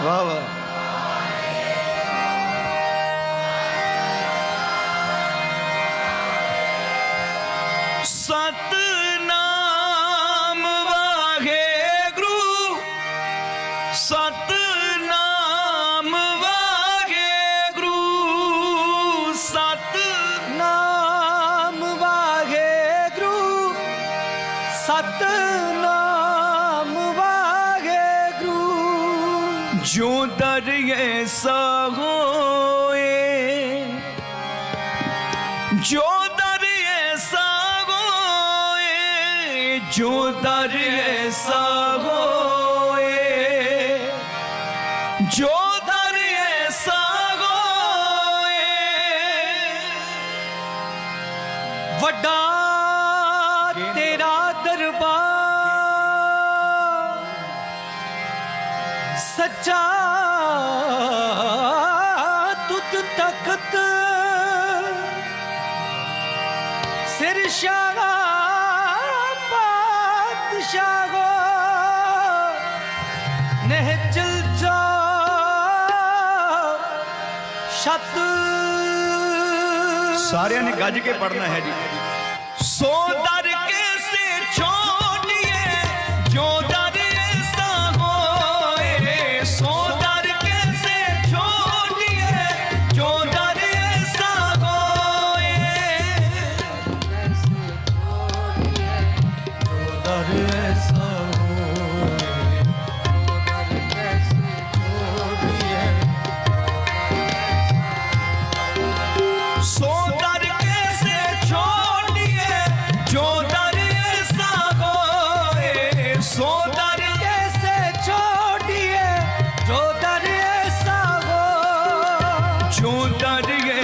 ਵਾਹ ਵਾਹ ਸਤਨਾਮ ਵਾਹਿਗੁਰੂ ਸਤਨਾਮ ਵਾਹਿਗੁਰੂ ਸਤਨਾਮ ਵਾਹਿਗੁਰੂ ਸਤਨਾਮ ਵਾਹਿਗੁਰੂ ਜੋ ਦਰਿਏ ਸਹੋਏ, ਜੋ ਦਰਿਏ ਸਹੋਏ, ਜੋ ਦਰਿਏ ਸਹੋਏ, ਜੋ ਦਰਿਏ ਸਹੋਏ। ਵੱਡਾ ਤੇਰਾ ਦਰਬਾਰ ਸੱਚਾ ਤੁਧ ਤਖਤ। ਸਿਰ ਸ਼ਾਹ ਪਾਤਸ਼ਾਹੋ ਨਹਿ ਚਲ ਜਾ ਸਾਰਿਆਂ ਨੇ ਗੱਜ ਕੇ ਪੜਨਾ ਹੈ ਜੀ। ਸੋ ਦਰ